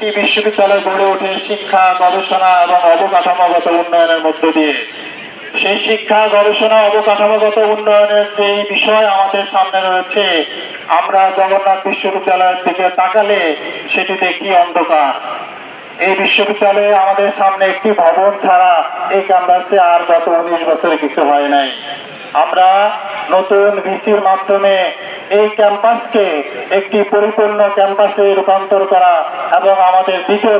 একটি বিশ্ববিদ্যালয় গড়ে ওঠে শিক্ষা, গবেষণা এবং অবকাঠামোগত উন্নয়নের মধ্য দিয়ে। সেই শিক্ষা, গবেষণা, অবকাঠামোগত উন্নয়নের যে বিষয় আমাদের সামনে রয়েছে, আমরা জগন্নাথ বিশ্ববিদ্যালয়ের দিকে তাকালে সেটি দেখি অন্ধকার। এই বিশ্ববিদ্যালয়ে আমাদের সামনে একটি ভবন ছাড়া এই ক্যাম্পাসে আর গত উনিশ বছরে কিছু হয় নাই। আমরা নতুন ভিসির মাধ্যমে এই ক্যাম্পাসকে একটি পরিপূর্ণ ক্যাম্পাসে রূপান্তর করা এবং আমাদের দ্বিতীয়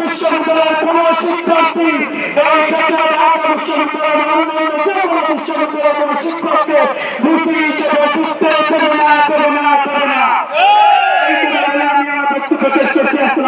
বিশ্ববিদ্যালয় শিক্ষার্থী ভিত্তি হিসেবে যুক্ত করবে না করবে না করবে না এইটুকু বলে আমি আমার বক্তব্য শেষ করছি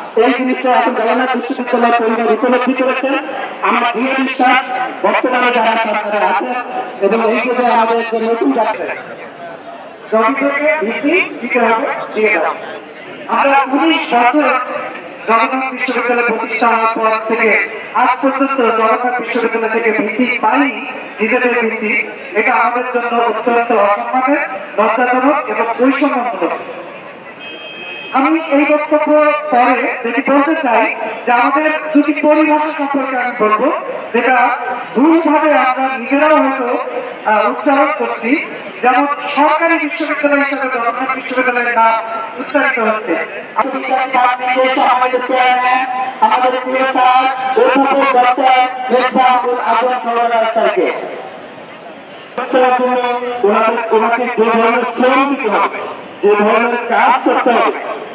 এই জিনিসটা এখন জগন্নাথ বিশ্ববিদ্যালয় পরিবার উপলব্ধি করেছেন। আমার দৃঢ় বিশ্বাস বর্তমানে যারা সরকারে আছেন। এবং এই যুগে আমাদের যে নতুন বিশ্ববিদ্যালয় থেকে বিশ্ববিদ্যালয় থেকে এটা আমাদের জন্য অত্যন্ত অসম্মানের, লজ্জাজনক এবং বৈষম্যমূলক আমি এই বক্তব্য পরে যেটি বলতে চাই, যে আমাদের দুটি পরিভাষা সম্পর্কে আমি বলব, যেটা ভুলভাবে আমরা নিজেরাও হয়তো উচ্চারণ করছি। যেমন সরকারি বিশ্ববিদ্যালয় হিসেবে জগন্নাথ বিশ্ববিদ্যালয়ের নাম উচ্চারিত হচ্ছে। যে ধরনের কাজ করতে হবে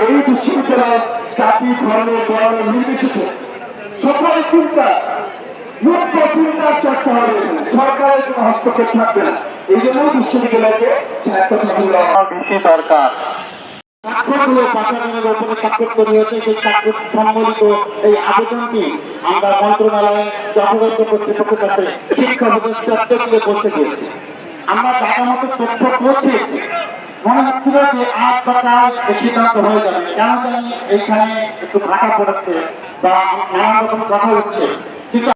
এই বিশ্ববিদ্যালয় জাতি ধর্ম বর্ণ নির্বিশেষে সকল চিন্তা মুক্ত চিন্তার চর্চা হবে। সরকারের কোনো হস্তক্ষেপ থাকবে না। এই জন্য বিশ্ববিদ্যালয়কে স্বাস্থ্য শাসন দেওয়া ভিসি দরকার। স্বাক্ষরগুলো পাঠানোর উপরে স্বাক্ষর করে হয়েছে সেই স্বাক্ষর সম্বলিত এই আবেদনটি আমরা মন্ত্রণালয়ে যথাযথ কর্তৃপক্ষের কাছে শিক্ষা উপদেষ্টাকে পৌঁছে দিয়েছি। আমরা মতো তথ্য পৌঁছেছি মনে হচ্ছিল যে আজ কথা কাল এই সিদ্ধান্ত হয়ে যাবে। কেন জানি এইখানে একটু ভাটা পড়েছে বা নানা রকম কথা হচ্ছে। কিন্তু